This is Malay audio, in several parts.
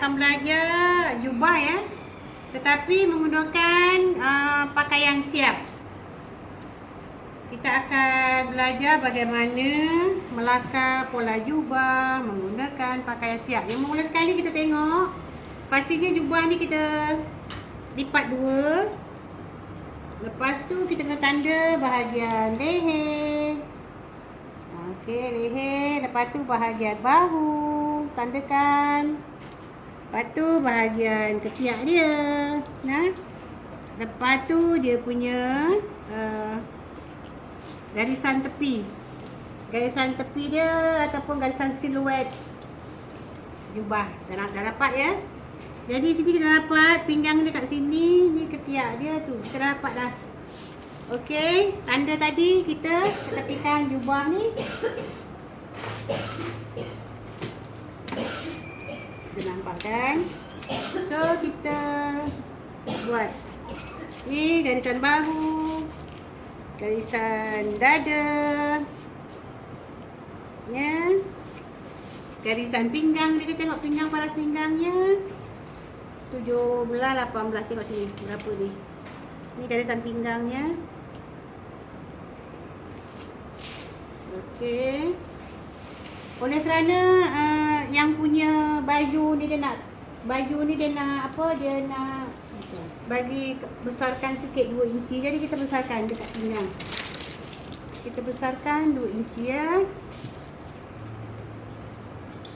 akan belajar jubah ya. Tetapi menggunakan uh, pakaian siap. Kita akan belajar bagaimana melakar pola jubah menggunakan pakaian siap. Yang mula sekali kita tengok pastinya jubah ni kita lipat dua. Lepas tu kita kena tanda bahagian leher. Okey, leher. Lepas tu bahagian bahu. Tandakan. Lepas tu bahagian ketiak dia. Nah. Lepas tu dia punya uh, garisan tepi. Garisan tepi dia ataupun garisan siluet jubah. Dah, dah dapat ya. Jadi sini kita dapat pinggang dia kat sini, ni ketiak dia tu. Kita dah dapat dah. Okey, tanda tadi kita tepikan jubah ni. Kita nampak kan? So kita buat ni garisan bahu, garisan dada, ya, garisan pinggang. Dia tengok pinggang paras pinggangnya. 17, 18 tengok sini berapa ni. Ni garisan pinggangnya. Okey. Oleh kerana uh, yang punya baju ni dia nak baju ni dia nak apa dia nak bagi besarkan sikit 2 inci jadi kita besarkan dekat pinggang. Kita besarkan 2 inci ya.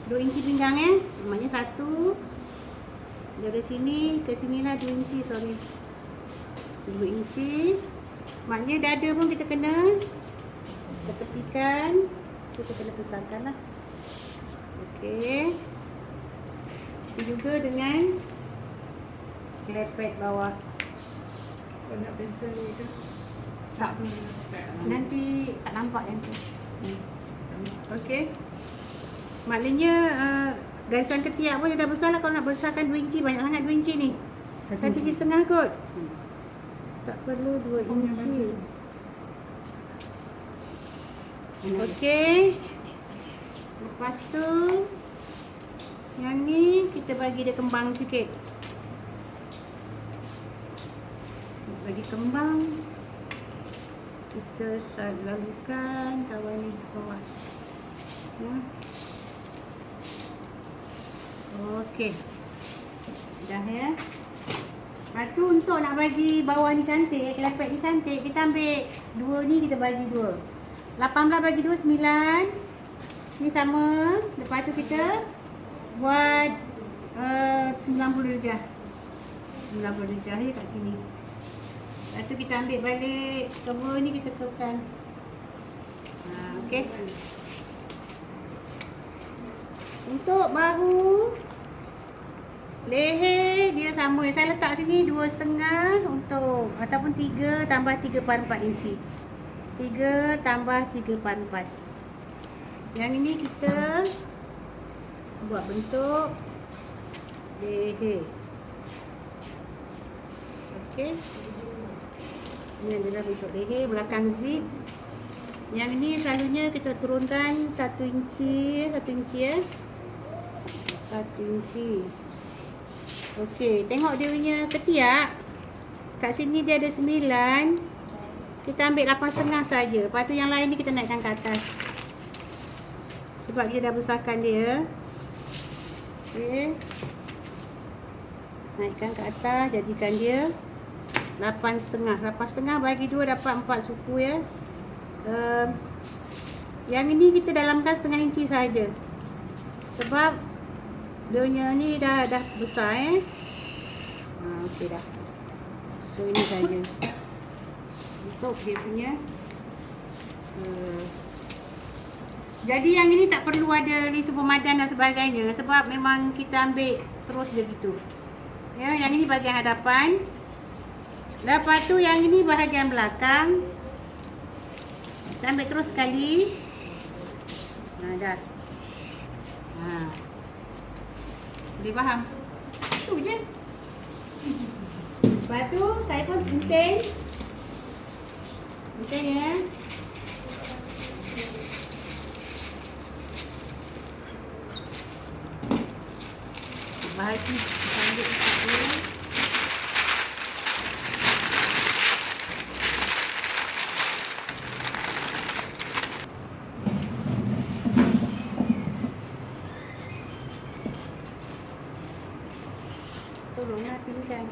2 inci pinggang ya. Maknanya satu dari sini ke sini lah 2 inci sorry. 2 inci. Maknanya dada pun kita kena kita tepikan. Kita kena besarkan lah. Okey. Juga dengan klepet bawah. Kau nak pensel ni ke? Tak Nanti tak nampak yang tu. Hmm. Okey. Maknanya uh, garisan ketiak pun dia dah besar lah kalau nak besarkan 2 inci. Banyak sangat 2 inci ni. Satu inci setengah kot. Tak perlu 2 inci. Okey. Lepas tu yang ni kita bagi dia kembang sikit. Bagi kembang. Kita lalukan kawan ni ke bawah. Ya. Okey. Dah ya. Lepas tu untuk nak bagi bawah ni cantik, kelepek ni cantik, kita ambil dua ni kita bagi dua. 18 bagi 2, 9. Ni sama. Lepas tu kita buat uh, 90 darjah. 90 darjah je kat sini. Lepas tu kita ambil balik cover ni kita kekan. Ha, okey. Untuk bahu leher dia sama. Saya letak sini dua setengah untuk ataupun 3 tambah 3 per 4 inci. 3 tambah 3 per 4. Yang ini kita buat bentuk leher. Okey. Ini adalah bentuk leher belakang zip. Yang ini selalunya kita turunkan 1 inci, 1 inci ya. 1 inci. Okey, tengok dia punya ketiak. Kat sini dia ada 9. Kita ambil 8.5 saja. Lepas tu yang lain ni kita naikkan ke atas. Sebab dia dah besarkan dia. Okey. Naikkan ke atas, jadikan dia 8.5. 8.5 bagi 2 dapat 4 suku ya. Uh, yang ini kita dalamkan setengah inci saja. Sebab dia ni dah dah besar eh. Ha okey dah. So ini saja. Untuk dia punya uh, jadi yang ini tak perlu ada lisu pemadan dan sebagainya sebab memang kita ambil terus dia gitu. Ya, yang ini bahagian hadapan. Lepas tu yang ini bahagian belakang. Kita ambil terus sekali. Ha dah. Ha. Boleh faham? Tu je. Lepas tu saya pun gunting. Gunting ya. Bahagi Sanduk dekat dia Tolonglah pilihkan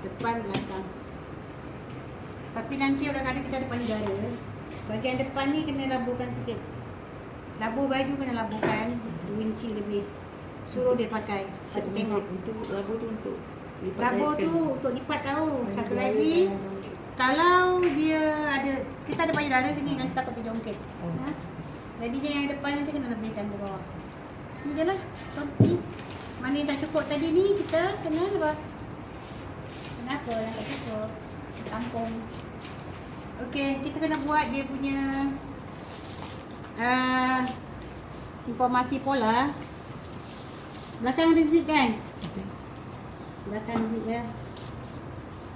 Depan belakang. Tapi nanti orang-orang kita ada payudara Bahagian depan ni kena laburkan sikit Labur baju kena laburkan 2 inci lebih Suruh dia pakai. Aku tengok. Untuk labu tu untuk Labur tu untuk lipat tahu. Satu lagi dalam- Kalau dia ada Kita ada payudara sini Nanti takut dia jongkit Oh. ha? Jadi dia yang depan nanti kena lebihkan ke bawah. Ni je lah Ni. Mana yang tak cukup tadi ni Kita kena apa? Kenapa yang tak cukup? Tampung Okey, kita kena buat dia punya uh, informasi pola. Belakang ada zip kan? Betul. Belakang zip ya.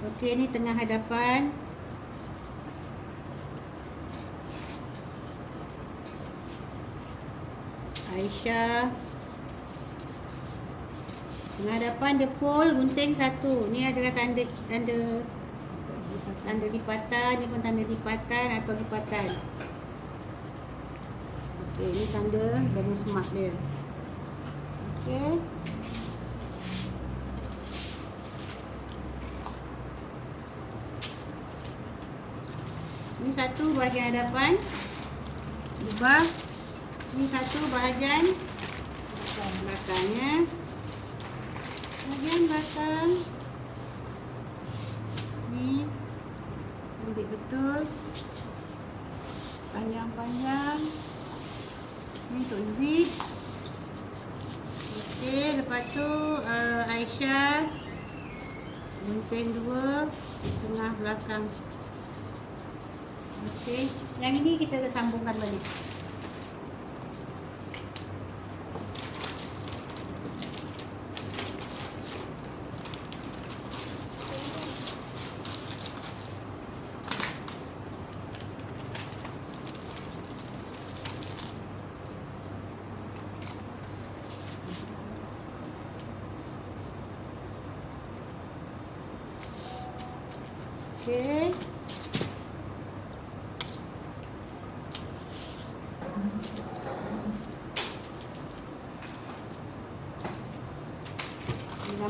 Okey, ni tengah hadapan. Aisyah. Tengah hadapan dia fold gunting satu. Ni adalah tanda tanda tanda lipatan, ni pun tanda lipatan atau lipatan. Okey, ni tanda dari semak dia. Okey. Ni satu bahagian hadapan. Ubah. Ni satu bahagian belakangnya. Bahagian belakang. Ni ambil betul. Panjang-panjang. Ni untuk zip. Okey, lepas tu uh, Aisyah gunting dua tengah belakang. Okey, yang ini kita sambungkan balik. Okey.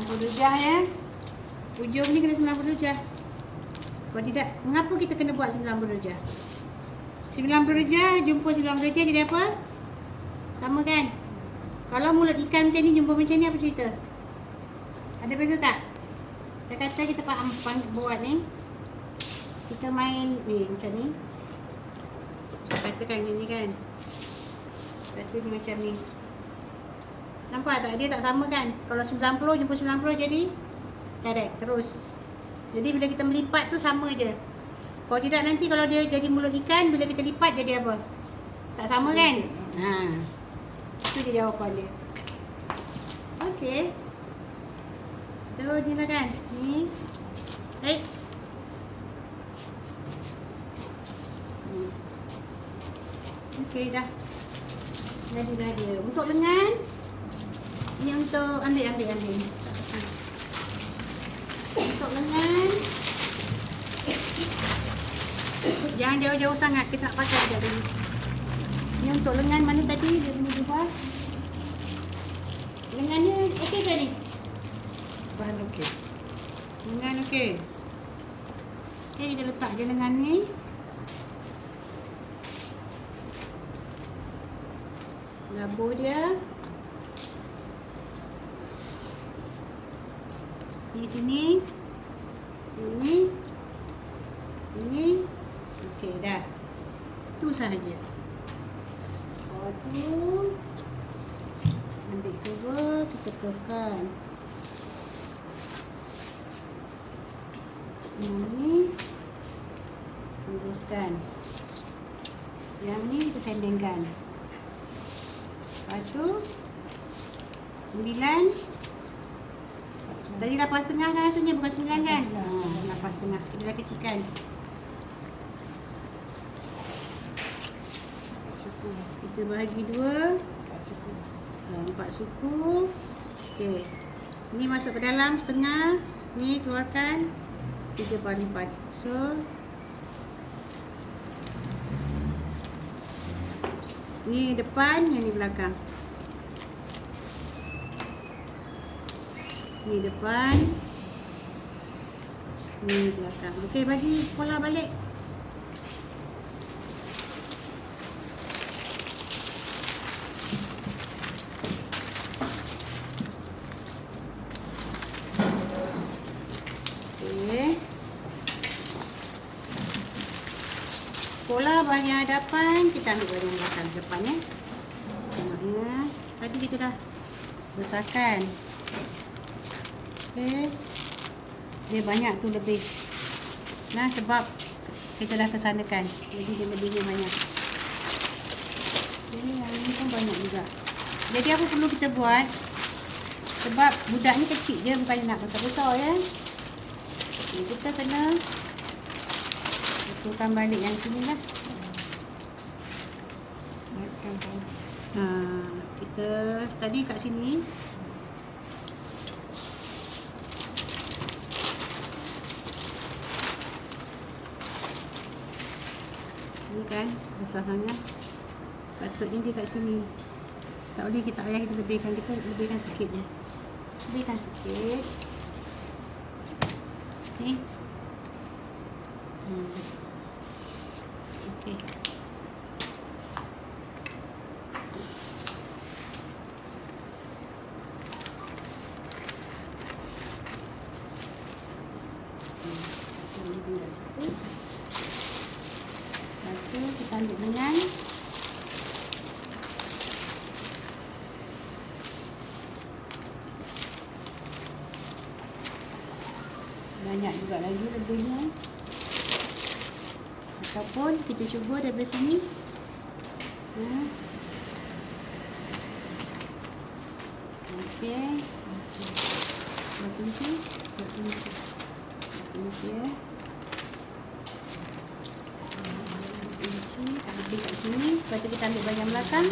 Puluh darjah ya. Ujung ni kena sembilan puluh darjah. Kalau tidak, mengapa kita kena buat sembilan puluh darjah? Sembilan puluh darjah jumpa sembilan puluh darjah jadi apa? Sama kan? Kalau mulut ikan macam ni jumpa macam ni apa cerita? Ada beza tak? Saya kata kita faham buat ni. Kita main ni macam ni. Katakan ni kan. Kata ni macam ni. Nampak tak? Dia tak sama kan? Kalau 90 jumpa 90 jadi direct terus. Jadi bila kita melipat tu sama je. Kalau tidak nanti kalau dia jadi mulut ikan bila kita lipat jadi apa? Tak sama kan? Ha. Itu je jawapan dia. Okey. Terus ni lah kan. Ni. Baik. Hmm. Okey dah. Jadi dah dia. Untuk lengan. Ni untuk ambil ambil ambil. Untuk lengan. Jangan jauh-jauh sangat kita nak pakai sekejap dulu. Ni untuk lengan mana tadi dia punya jubah. Lengannya okey ke ni? Bahan okey. Lengan okey. Okey kita letak je lengan ni. Labur dia. Di sini. Ini. Ini. Okey dah. Tu sahaja. Lepas tu ambil cover kita curvekan. Yang ni luruskan. Yang ni kita sandingkan. Lepas tu sembilan. Tadi lapan setengah kan rasanya bukan sembilan kan? Lapan setengah. Ha, lapan setengah. Kita dah kecilkan. Kita bahagi dua. suku. Ha, empat suku. Okey. Ni masuk ke dalam setengah. Ni keluarkan. Tiga baris empat. So. Ni depan, yang ni belakang. Ni depan. Ni belakang. Okey, bagi pola balik. Okey. Hadapan kita ambil bahagian belakang depan ya. Tengok ya. Tadi kita dah besarkan. Okey. Dia banyak tu lebih. Nah sebab kita dah kesanakan. Jadi dia lebihnya banyak. Okey, yang ini pun banyak juga. Jadi apa perlu kita buat? Sebab budak ni kecil je bukan nak besar-besar ya. Jadi kita kena betulkan balik yang sini lah. Makan kau. Ha, kita tadi kat sini Ni kan besar sangat. Patutnya dia kat sini. Tak boleh kita ayah kita lebihkan kita lebihkan sikit je. Lebihkan sikit. Ni. Hmm. Okey. Hmm, tinggal situ. Lepas tu kita ambil dengan banyak juga lagi lebihnya ataupun kita cuba daripada sini ha. okey dua kunci dua kunci dua kunci ya lebih kat sini lepas tu kita ambil bahagian belakang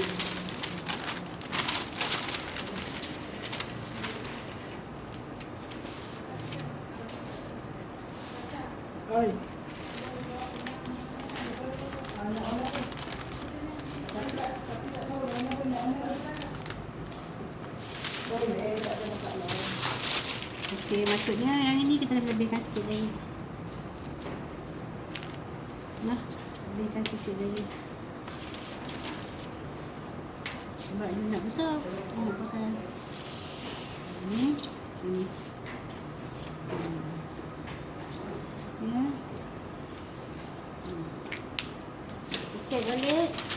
Okey, maksudnya yang ini kita lebihkan sikit lagi. Nah, lebihkan sikit lagi. Sebab dia nak besar, dia nak pakai. Ini, sini. Hmm. Ya. Hmm. Check balik.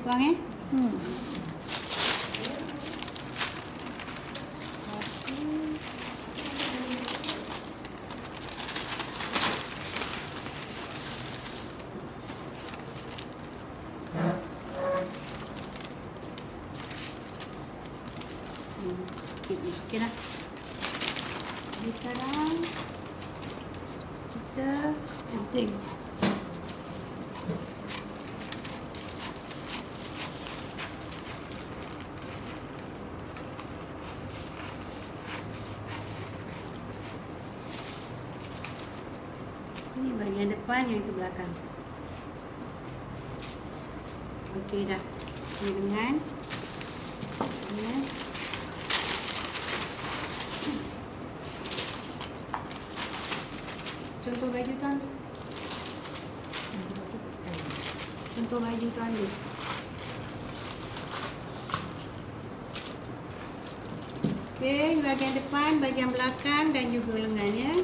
Lebih kurang eh? Hmm. Okey dah. Jadi sekarang kita penting. Ini bahagian depan yang itu belakang. Okey dah. Ini dengan ya. Contoh baju tu ambil. Contoh baju tu ambil. Okey, bahagian depan, bahagian belakang dan juga lengannya.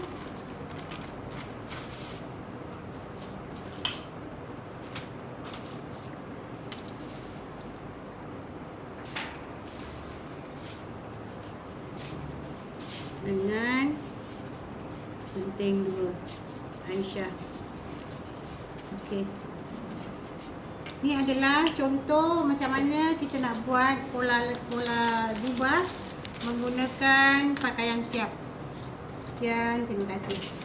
Dengan penting dua Aisyah. Okey. Ni adalah contoh macam mana kita nak buat pola pola jubah menggunakan pakaian siap. Sekian, terima kasih.